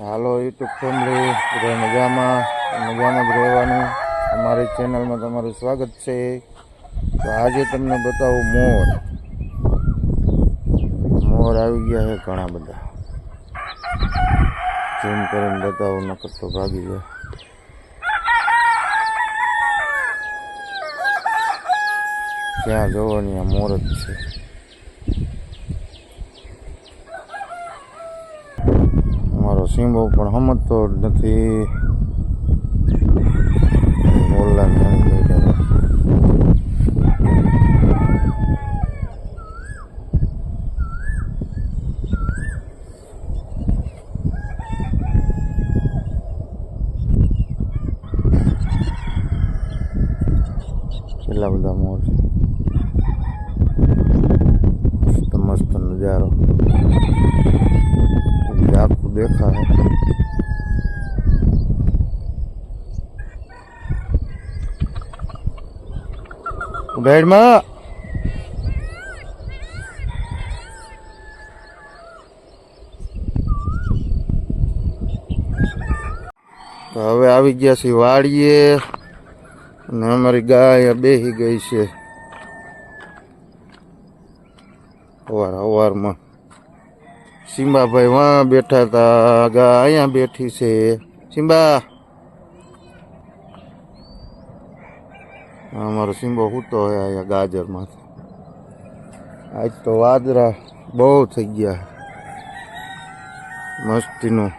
હાલો YouTube family બધા મજામાં? મજામાં જ રહેવાનું. અમારી ચેનલમાં તમારું સ્વાગત છે. તો આજે તમને બતાવું મોર. મોર આવી ગયા છે ઘણા બધા. જેમ કરીને બતાવું, નકર તો ભાગી જાય ત્યાં જોવાની આ મોર જ છે અમારો સિંબો પણ સમજતો જ નથી. કેટલા બધા મોર મસ્ત નજારો. આખું દેખાય ગાઈડમાં હવે આવી ગયા છે વાડીએ અને અમારી ગાય બેસી ગઈ છે. અવાર અવારમાં સિમ્બાભાઈ વાં બેઠા હતા ગા અહીંયા બેઠી છે. સિમ્બા. અમારો સિમ્બો સૂતો હોય અહીંયા ગાજરમાં આજ તો વાદરા બહુ થઈ ગયા. મસ્તીનું.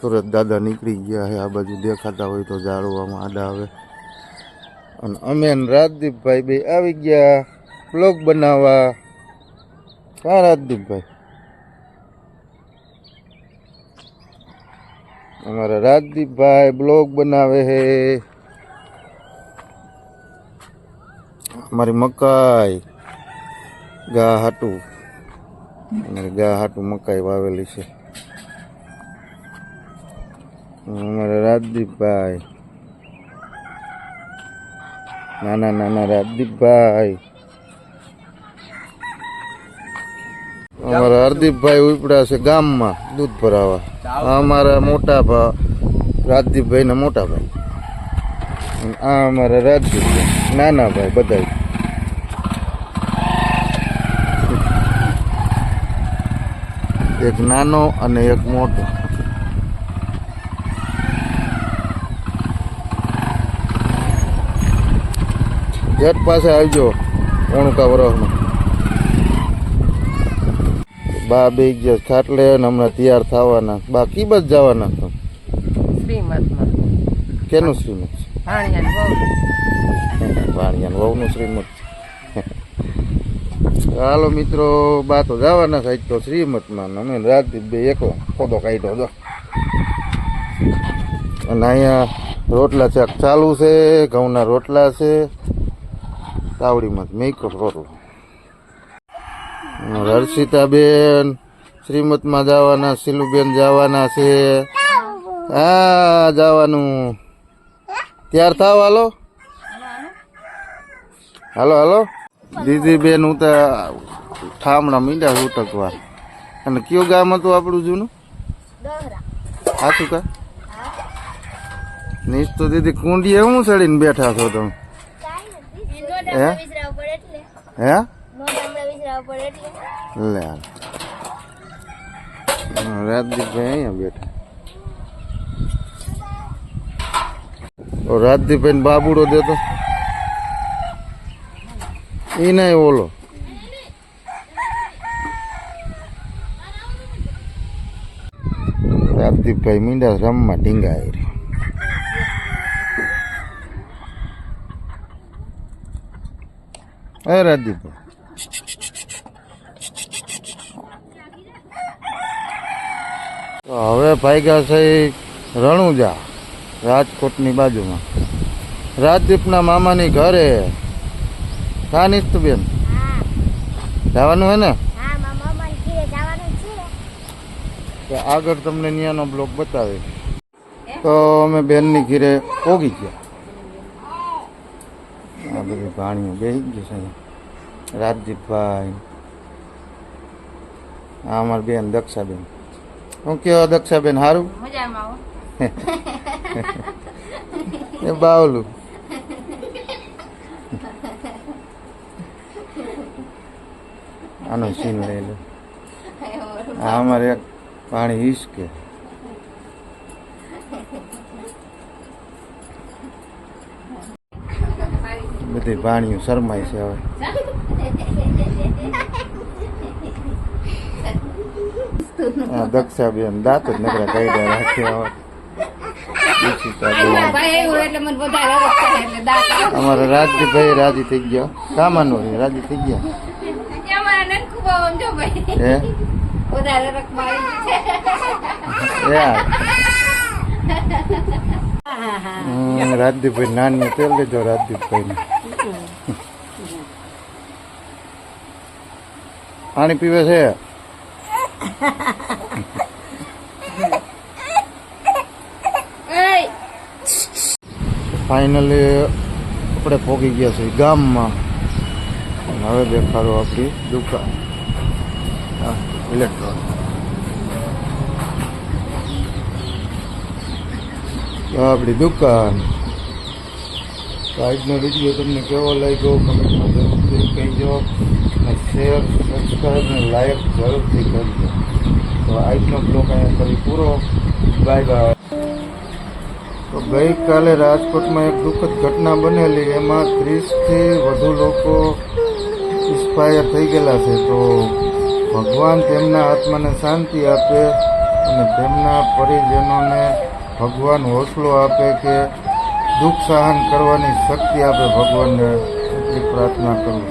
સુરત દાદા નીકળી ગયા છે આ બાજુ દેખાતા હોય તો ઝાડવામાં આડા આવે. અને અમે રાજદીપભાઈ બે આવી ગયા. બ્લોગ બનાવવા. ક્યાં રાજદીપભાઈ. અમારા રાજદીપભાઈ બ્લોગ બનાવે છે અમારી મકાઈ ગા હાટું. ગા હાટું મકાઈ વાવેલી છે. અમારા રાજદીપભાઈ. નાના નાના રાજદીપભાઈ. અમારા હરદીપભાઈ ઉપડ્યા છે ગામમાં દૂધ ભરાવા. અમારા મોટા ભા રાજદીપભાઈ ના મોટા ભાઈ. આ અમારા રાજદીપભાઈ, નાના ભાઈ બધા એક નાનો અને એક મોટો. ગેટ પાસે આવજો ઓણકા વરસમાં. બા બે ગયા ખાટલે ને હમણાં તૈયાર થવાના. બા કી બસ જવાના તો શ્રીમતમાં કેનું શ્રીમત વહુ વાણિયાનું વહુનું. શ્રીમત હાલો મિત્રો બા તો જવાના સાહેબ તો શ્રીમતમાં અમે રાજદીપ બે એકલો ખોદો કાઢ્યો જો અને અહીંયા રોટલા શાક ચાલુ છે ઘઉંના રોટલા છે. તાવડીમાં મેકો રોટલો. હર્ષિતાબેન શ્રીમતમાં જવાના શીલુબેન જવાના છે. હા જવાનું. ત્યાર થાવ હાલો. હાલો હાલો. દીદી બેન હું તો ઠામણા મીંડા ઉટકવા. અને કયું ગામ હતું આપણું જૂનું? હાથું કા નીચ તો દીદી કુંડીએ એવું ચડીને બેઠા છો તમે? હે? હે? લે હાલ. હા, રાજદીપભાઈ અહીંયા બેઠા. ઓ રાજદીપભાઈ બાબુડો દેતો. એ નહીં ઓલો. રાજદીપભાઈ મીંડા રમવા ઢીંગાય રે હે રાજદીપભાઈ તો હવે ભાઈગા છે રણુજા રાજકોટની બાજુમાં. રાજદીપના મામાની ઘરે. કાની તું બેન જવાનું હે ને તો આગળ તમને ન્યાનો બ્લોક બતાવે તો અમે બેનની ઘીરે પોગી ગયા. આ બધી ભાણીઓ બેસી ગયું છે રાજદીપભાઈ. આ અમારી બેન દક્ષાબેન. હું કયો દક્ષાબેન સારું એ બાવલું. આનો સીન લઈ લો. અમારે એક પાણી હિસકે બધી પાણીઓ શરમાય છે હવે. દક્ષાબેન દાંત જ નકરા કાઢ્યા રાખ્યા. અમારા રાજદીપભાઈ રાજી થઈ ગયા. કામાનો રાજી થઈ ગયા. રાજદીપભાઈ નાની તેલ લેજો રાજદીપભાઈ પાણી પીવે છે? ફાઇનલી આપણે પહોંચી ગયા છીએ ગામમાં. હવે દેખાડો આપણી દુકાન. હા ઇલેક્ટ્રોન આપણી દુકાન. આજનો વીડિયો તમને કેવો લાગ્યો? કમેન્ટમાં જરૂરથી કહેજો. શેર સબસ્ક્રાઈબ અને લાઈક જરૂરથી કરજો તો આજનો બ્લોગ અહીંયા કરી પૂરો બાય બાય તો ગઈકાલે રાજકોટમાં એક દુઃખદ ઘટના બનેલી એમાં ત્રીસથી વધુ લોકો ઇન્સ્પાયર થઈ ગયેલા છે તો ભગવાન તેમના આત્માને શાંતિ આપે અને તેમના પરિજનોને ભગવાન હોસલો આપે કે દુઃખ સહન કરવાની શક્તિ આપે ભગવાનને એટલી પ્રાર્થના કરું